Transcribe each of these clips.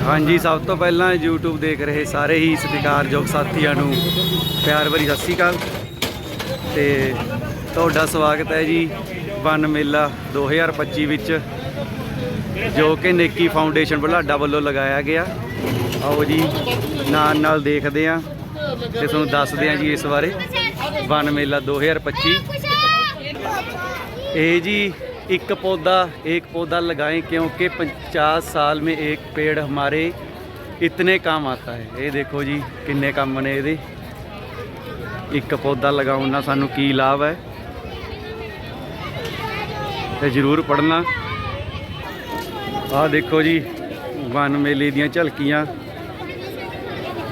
ਹਾਂਜੀ, ਸਭ ਤੋਂ ਪਹਿਲਾਂ YouTube ਦੇਖ ਰਹੇ ਸਾਰੇ ਹੀ ਸਤਿਕਾਰਯੋਗ ਸਾਥੀਆਂ ਨੂੰ। ਪਿਆਰ ਭਰੀ ਸਤਿ ਸ਼੍ਰੀ ਅਕਾਲ। ਤੇ ਤੁਹਾਡਾ ਸਵਾਗਤ ਹੈ ਜੀ ਵਨ ਮੇਲਾ 2025 ਵਿੱਚ, ਜੋ ਕਿ ਨੇਕੀ ਫਾਊਂਡੇਸ਼ਨ ਬੁਲਾਡਾ ਵੱਲੋਂ ਲਗਾਇਆ ਗਿਆ। ਆਓ ਜੀ, ਨਾਲ ਨਾਲ ਦੇਖਦੇ ਆਂ ਤੇ ਤੁਹਾਨੂੰ ਦੱਸਦੇ ਆਂ ਜੀ ਇਸ ਬਾਰੇ। ਵਨ ਮੇਲਾ 2025 ਇਹ ਜੀ एक पौधा एक पौधा लगाएं क्योंकि पचास साल में एक पेड़ हमारे इतने काम आता है ये देखो जी किन्ने काम ने ਇਹਦੇ ਇੱਕ ਪੌਦਾ ਲਗਾਉਣ ਨਾਲ ਸਾਨੂੰ ਕੀ ਲਾਭ ਹੈ ਤੇ ਜਰੂਰ ਪੜਨਾ ਆਹ ਦੇਖੋ ਜੀ ਵਨ ਮੇਲੇ ਦੀਆਂ ਝਲਕੀਆਂ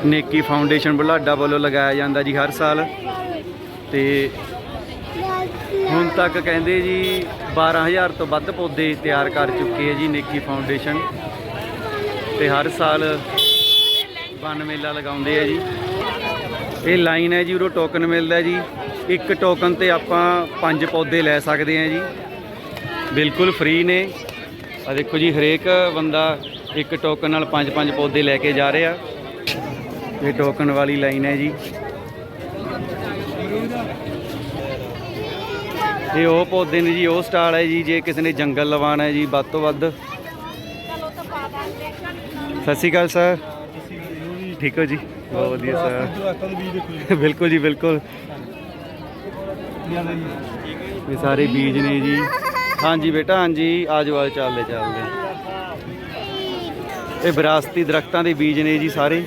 ਨੇਕੀ ਫਾਊਂਡੇਸ਼ਨ ਬੁਢਲਾਡਾ ਵੱਲੋਂ ਲਗਾਇਆ ਜਾਂਦਾ ਜੀ ਹਰ ਸਾਲ ਤੇ ਹੁਣ ਤੱਕ ਕਹਿੰਦੇ ਜੀ 12000 ਤੋਂ ਵੱਧ ਪੌਦੇ ਤਿਆਰ ਕਰ ਚੁੱਕੇ ਹੈ ਜੀ ਨੇਕੀ ਫਾਊਂਡੇਸ਼ਨ। ਤੇ ਹਰ ਸਾਲ ਵਨ ਮੇਲਾ ਲਗਾਉਂਦੇ ਆ ਜੀ। ਇਹ ਲਾਈਨ ਹੈ ਜੀ, ਉਰੋਂ ਟੋਕਨ ਮਿਲਦਾ ਜੀ। ਇੱਕ ਟੋਕਨ ਤੇ ਆਪਾਂ ਪੰਜ ਪੌਦੇ ਲੈ ਸਕਦੇ ਆ ਜੀ। ਬਿਲਕੁਲ ਫ੍ਰੀ ਨੇ। ਆ ਦੇਖੋ ਜੀ, ਹਰੇਕ ਬੰਦਾ ਇੱਕ ਟੋਕਨ ਨਾਲ ਪੰਜ ਪੰਜ ਪੌਦੇ ਲੈ ਕੇ ਜਾ ਰਿਹਾ। ਇਹ ਟੋਕਨ ਵਾਲੀ ਲਾਈਨ ਹੈ ਜੀ। ਇਹ ਉਹ ਪੌਦੇ ਨੇ ਜੀ, ਉਹ ਸਟਾਲ ਹੈ ਜੀ, ਜੇ ਕਿਸੇ ਨੇ ਜੰਗਲ ਲਵਾਉਣਾ ਹੈ ਜੀ, ਵੱਧ ਤੋਂ ਵੱਧ। ਸਤਿ ਸ਼੍ਰੀ ਅਕਾਲ ਸਰ। ਠੀਕ ਹੋ ਜੀ? ਬਹੁਤ ਵਧੀਆ ਸਰ। ਬਿਲਕੁਲ ਜੀ, ਬਿਲਕੁਲ। ਇਹ ਸਾਰੇ ਬੀਜ ਨੇ ਜੀ। ਹਾਂਜੀ ਬੇਟਾ, ਹਾਂਜੀ, ਆਜੋ ਆਜੋ, ਚੱਲਦੇ ਚੱਲਦੇ। ਇਹ ਵਿਰਾਸਤੀ ਦਰਖਤਾਂ ਦੇ ਬੀਜ ਨੇ ਜੀ ਸਾਰੇ।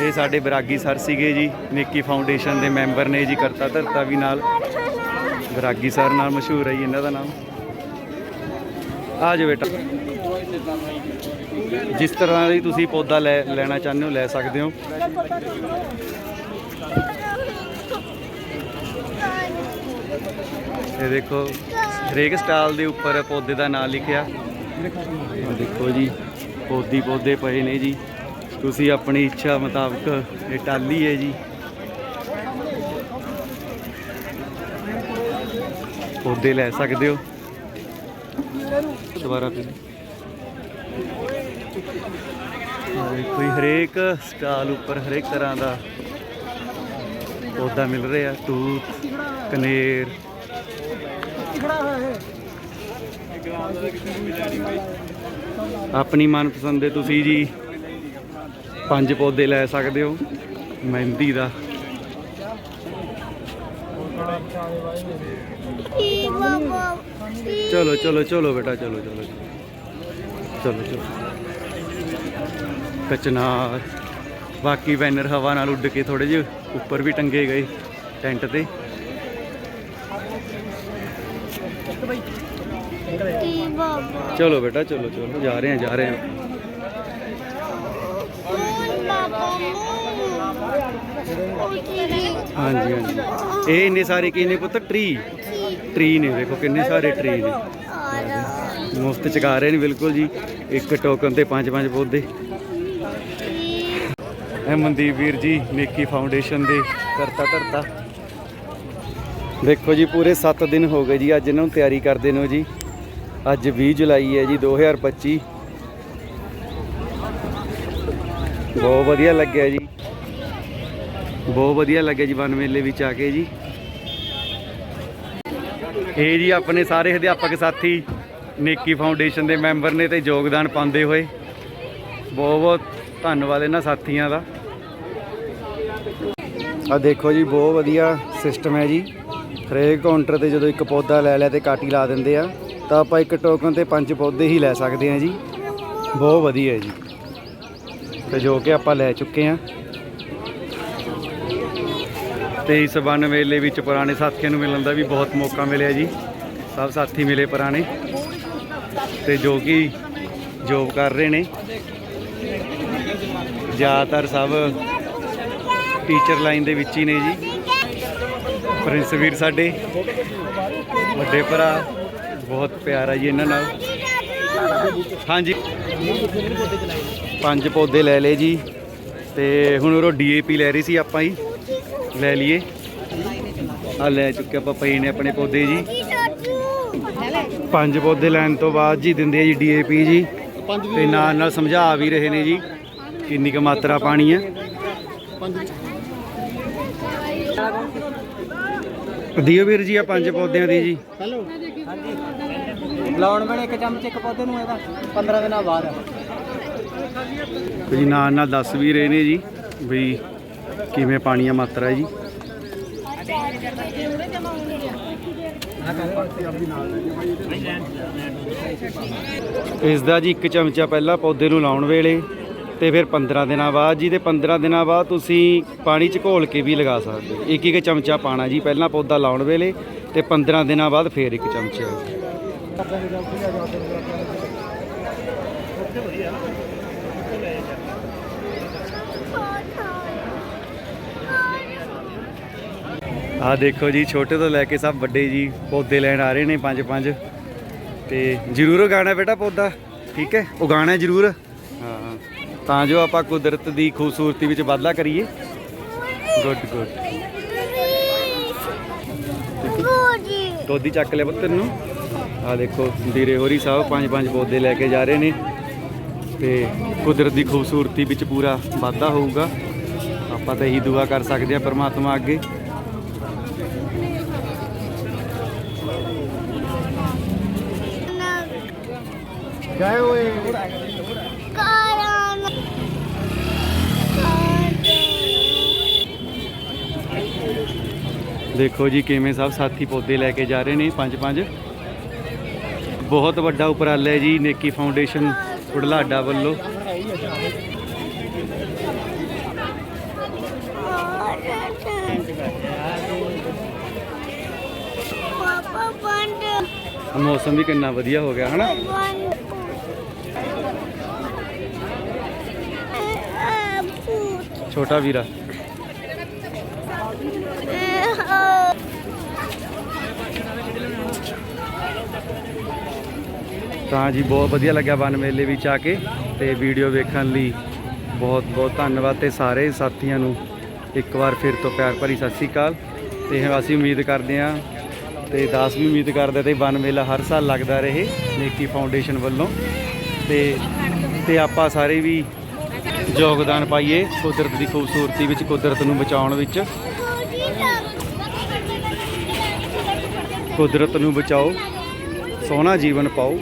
ਇਹ ਸਾਡੇ ਬਰਾਗੀ ਸਰ ਸੀਗੇ ਜੀ, ਨੇਕੀ ਫਾਊਂਡੇਸ਼ਨ ਦੇ ਮੈਂਬਰ ਨੇ ਜੀ, ਕਰਤਾ ਧਰਤਾ ਵੀ ਨਾਲ। ਬਰਾਗੀ ਸਰ ਨਾਲ ਮਸ਼ਹੂਰ ਹੈ ਜੀ, ਇਹਨਾਂ ਦਾ ਨਾਮ। ਆ ਜਾਓ ਬੇਟਾ। ਜਿਸ ਤਰ੍ਹਾਂ ਦੀ ਤੁਸੀਂ ਪੌਦਾ ਲੈ, ਲੈਣਾ ਚਾਹੁੰਦੇ ਹੋ, ਲੈ ਸਕਦੇ ਹੋ। ਇਹ ਦੇਖੋ, ਹਰੇਕ ਸਟਾਲ ਦੇ ਉੱਪਰ ਪੌਦੇ ਦਾ ਨਾਮ ਲਿਖਿਆ। ਦੇਖੋ ਜੀ ਪੌਦੀ ਪੌਦੇ ਪਏ ਨੇ ਜੀ। ਤੁਸੀਂ ਆਪਣੀ ਇੱਛਾ ਮੁਤਾਬਕ ਇਹ ਟਾਲੀ ਹੈ ਜੀ। ਪੌਦੇ ਲੈ ਸਕਦੇ ਹੋ। ਦੁਬਾਰਾ ਫਿਰ। ਕੋਈ ਹਰੇਕ ਸਟਾਲ ਉੱਪਰ, ਹਰੇਕ ਤਰ੍ਹਾਂ ਦਾ ਪੌਦਾ ਮਿਲ ਰਿਹਾ। ਤੂਤ, ਕਨੇਰ। ਆਪਣੀ ਮਨਪਸੰਦ ਦੇ ਤੁਸੀਂ ਜੀ ਪੰਜ ਪੌਦੇ ਲੈ ਸਕਦੇ ਹੋ, ਮਹਿੰਦੀ ਦਾ। ਚਲੋ ਚਲੋ ਚਲੋ ਬੇਟਾ, ਚਲੋ ਚਲੋ ਚਲੋ। ਚਲੋ ਕਚਨਾਰ। ਬਾਕੀ ਬੈਨਰ ਹਵਾ ਨਾਲ ਉੱਡ ਕੇ ਥੋੜੇ ਜਿਹੇ ਉੱਪਰ ਵੀ ਟੰਗੇ ਗਏ ਟੈਂਟ ਤੇ। ਚਲੋ ਬੇਟਾ, ਚਲੋ ਚਲੋ। ਜਾ ਰਹੇ ਹਾਂ, ਜਾ ਰਹੇ ਹਾਂ। ਹਾਂਜੀ ਹਾਂਜੀ। ਇਹ ਇੰਨੇ ਸਾਰੇ ਕੀ ਨੇ ਪੁੱਤ? ਟਰੀ। ਟਰੀ ਨੇ, ਦੇਖੋ ਕਿੰਨੇ ਸਾਰੇ ਟਰੀ ਨੇ। ਮੁਫਤ ਚਕਾ ਰਹੇ ਨੇ, ਬਿਲਕੁਲ ਜੀ। ਇੱਕ ਟੋਕਨ ਤੇ ਪੰਜ ਪੰਜ ਪੌਦੇ। ਇਹ ਮਨਦੀਪ ਵੀਰ ਜੀ, ਨੇਕੀ ਫਾਊਂਡੇਸ਼ਨ ਦੇ ਕਰਤਾ ਧਰਤਾ। ਦੇਖੋ ਜੀ, ਪੂਰੇ 7 ਦਿਨ ਹੋ ਗਏ ਜੀ, ਅੱਜ ਇਹਨਾਂ ਨੂੰ ਤਿਆਰੀ ਕਰਦੇ ਨੇ ਜੀ। ਅੱਜ 20 ਜੁਲਾਈ ਹੈ ਜੀ 2025 ਬਹੁਤ ਵਧੀਆ ਲੱਗਿਆ ਜੀ। ਬਹੁਤ ਵਧੀਆ ਲੱਗਿਆ ਜੀ ਵਨ ਮੇਲੇ ਵਿੱਚ ਆ ਕੇ ਜੀ। ਇਹ ਜੀ ਆਪਣੇ ਸਾਰੇ ਅਧਿਆਪਕ ਸਾਥੀ, ਨੇਕੀ ਫਾਊਂਡੇਸ਼ਨ ਦੇ ਮੈਂਬਰ ਨੇ ਤੇ ਯੋਗਦਾਨ ਪਾਉਂਦੇ ਹੋਏ। ਬਹੁਤ ਬਹੁਤ ਧੰਨਵਾਦ ਇਹਨਾਂ ਸਾਥੀਆਂ ਦਾ। ਆ ਦੇਖੋ ਜੀ, ਬਹੁਤ ਵਧੀਆ ਸਿਸਟਮ ਹੈ ਜੀ। ਹਰੇਕ ਕਾਊਂਟਰ ਤੇ ਜਦੋਂ ਇੱਕ ਪੌਦਾ ਲੈ ਲਿਆ ਤੇ ਕਾਟੀ ਲਾ ਦਿੰਦੇ ਆ, ਤਾਂ ਆਪਾਂ ਇੱਕ ਟੋਕਨ ਤੇ ਪੰਜ ਪੌਦੇ ਹੀ ਲੈ ਸਕਦੇ ਹਾਂ ਜੀ। ਬਹੁਤ ਵਧੀਆ ਜੀ। ਤੇ ਜੋ ਕਿ ਆਪਾਂ ਲੈ ਚੁੱਕੇ ਹਾਂ। ਤੇ ਇਸ ਵਨ ਮੇਲੇ ਵਿੱਚ ਪੁਰਾਣੇ ਸਾਥੀਆਂ ਨੂੰ ਮਿਲਣ ਦਾ ਵੀ ਬਹੁਤ ਮੌਕਾ ਮਿਲਿਆ ਜੀ। ਸਭ ਸਾਥੀ ਮਿਲੇ ਪੁਰਾਣੇ। ਤੇ ਜੋ ਕਿ ਜੋਬ ਕਰ ਰਹੇ ਨੇ। ਜ਼ਿਆਦਾਤਰ ਸਭ ਟੀਚਰ ਲਾਈਨ ਦੇ ਵਿੱਚ ਹੀ ਨੇ ਜੀ। ਪ੍ਰਿੰਸ ਵੀਰ ਸਾਡੇ। ਵੱਡੇ ਭਰਾ। ਬਹੁਤ ਪਿਆਰ ਪਿਆਰਾ ਜੀ ਇਹਨਾਂ ਨਾਲ। ਹਾਂਜੀ। ਪੰਜ ਪੌਦੇ ਲੈ ਲਏ ਜੀ। ਤੇ ਹੁਣ ਉਹ ਡੀਏਪੀ ਲੈ ਰਹੀ ਸੀ ਆਪਾਂ ਹੀ। ਲੈ ਲਈਏ। ਆ ਲੈ ਚੁੱਕੇ ਆਪਾਂ ਪਏ ਨੇ ਆਪਣੇ ਪੌਦੇ ਜੀ। ਪੰਜ ਪੌਦੇ ਲੈਣ ਤੋਂ ਬਾਅਦ ਜੀ ਦਿੰਦੇ ਆ ਜੀ ਡੀਏਪੀ ਜੀ। ਤੇ ਨਾਲ ਨਾਲ ਸਮਝਾ ਵੀ ਰਹੇ ਨੇ ਜੀ ਕਿੰਨੀ ਕੁ ਮਾਤਰਾ ਪਾਣੀ ਹੈ ਦਿਓ ਵੀਰ ਜੀ ਆ ਪੰਜ ਪੌਦਿਆਂ ਦੀ ਜੀ। ਹੈਲੋ ਲਾਉਣ ਵੇਲੇ ਇੱਕ ਚਮਚ ਇੱਕ ਪੌਦੇ ਨੂੰ ਇਹਦਾ 15 ਦਿਨਾਂ ਬਾਅਦ। ਜੀ ਨਾਲ ਨਾਲ ਦੱਸ ਵੀ ਰਹੇ ਨੇ ਜੀ ਵੀ ਕਿਵੇਂ ਪਾਣੀ ਆ ਮਾਤਰਾ ਹੈ ਜੀ? ਇਸ ਦਾ ਜੀ ਇੱਕ ਚਮਚਾ ਪਹਿਲਾਂ ਪੌਦੇ ਨੂੰ ਲਾਉਣ ਵੇਲੇ ਤੇ ਫਿਰ 15 ਦਿਨਾਂ ਬਾਅਦ ਜੀ, ਤੇ 15 ਦਿਨਾਂ ਬਾਅਦ ਤੁਸੀਂ ਪਾਣੀ ਚ ਘੋਲ ਕੇ ਵੀ ਲਗਾ ਸਕਦੇ ਹੋ। ਇੱਕ ਇੱਕ ਚਮਚਾ ਪਾਣਾ ਜੀ ਪਹਿਲਾਂ ਪੌਦਾ ਲਾਉਣ ਵੇਲੇ ਤੇ 15 ਦਿਨਾਂ ਬਾਅਦ ਫਿਰ ਇੱਕ ਚਮਚਾ। ਆ ਦੇਖੋ ਜੀ, ਛੋਟੇ ਤੋਂ ਲੈ ਕੇ ਸਭ ਵੱਡੇ ਜੀ, ਪੌਦੇ ਲੈਣ ਆ ਰਹੇ ਨੇ ਪੰਜ ਪੰਜ। ਤੇ ਜ਼ਰੂਰ ਉਗਾਣਾ ਬੇਟਾ ਪੌਦਾ, ਠੀਕ ਹੈ? ਉਗਾਣਾ ਜ਼ਰੂਰ। ਹਾਂ, ਤਾਂ ਜੋ ਆਪਾਂ ਕੁਦਰਤ ਦੀ ਖੂਬਸੂਰਤੀ ਵਿੱਚ ਵਾਧਾ ਕਰੀਏ। ਗੁੱਡ ਗੁੱਡ ਦੋਦੀ ਚੱਕ ਲਿਆ ਪੁੱਤ ਨੂੰ ਆ ਦੇਖੋ ਵੀਰੇ ਹੋਰੀ ਸਾਹਿਬ ਪੰਜ ਪੰਜ ਪੌਦੇ ਲੈ ਕੇ ਜਾ ਰਹੇ ਨੇ। ਤੇ ਕੁਦਰਤ ਦੀ ਖੂਬਸੂਰਤੀ ਵਿੱਚ ਪੂਰਾ ਵਾਧਾ ਹੋਊਗਾ। ਆਪਾਂ ਤਾਂ ਇਹੀ ਦੁਆ ਕਰ ਸਕਦੇ ਆ ਪਰਮਾਤਮਾ ਅੱਗੇ। ਗਏ ਹੋਏ। ਦੇਖੋ ਜੀ ਕਿਵੇਂ ਸਭ ਸਾਥੀ ਪੌਦੇ ਲੈ ਕੇ ਜਾ ਰਹੇ ਨੇ ਪੰਜ ਪੰਜ। ਬਹੁਤ ਵੱਡਾ ਉਪਰਾਲਾ ਹੈ ਜੀ ਨੇਕੀ ਫਾਊਂਡੇਸ਼ਨ ਉਡਲਾਡਾ ਵੱਲੋਂ। ਮੌਸਮ ਵੀ ਕਿੰਨਾ ਵਧੀਆ ਹੋ ਗਿਆ ਹਨਾ? ਛੋਟਾ ਵੀਰਾ। ਤਾਂ ਜੀ ਬਹੁਤ ਵਧੀਆ ਲੱਗਿਆ ਵਨ ਮੇਲੇ ਵਿੱਚ ਆ ਕੇ ਤੇ ਵੀਡੀਓ ਵੇਖਣ ਲਈ ਬਹੁਤ ਬਹੁਤ ਧੰਨਵਾਦ ਤੇ ਸਾਰੇ ਸਾਥੀਆਂ ਨੂੰ ਇੱਕ ਵਾਰ ਫਿਰ ਤੋਂ ਪਿਆਰ ਭਰੀ ਸਤਿ ਸ੍ਰੀ ਅਕਾਲ। ਤੇ ਅਸੀਂ ਉਮੀਦ ਕਰਦੇ ਹਾਂ ਤੇ ਦਾਸ ਵੀ ਉਮੀਦ ਕਰਦਾ ਤੇ ਵਨ ਮੇਲਾ ਹਰ ਸਾਲ ਲੱਗਦਾ ਰਹੇ, ਨੇਕੀ ਫਾਊਂਡੇਸ਼ਨ ਵੱਲੋਂ। ਤੇ ਤੇ ਆਪਾਂ ਸਾਰੇ ਵੀ ਯੋਗਦਾਨ ਪਾਈਏ ਕੁਦਰਤ ਦੀ ਖੂਬਸੂਰਤੀ ਵਿੱਚ, ਕੁਦਰਤ ਨੂੰ ਬਚਾਉਣ ਵਿੱਚ। ਕੁਦਰਤ ਨੂੰ ਬਚਾਓ, ਸੋਹਣਾ ਜੀਵਨ ਪਾਓ।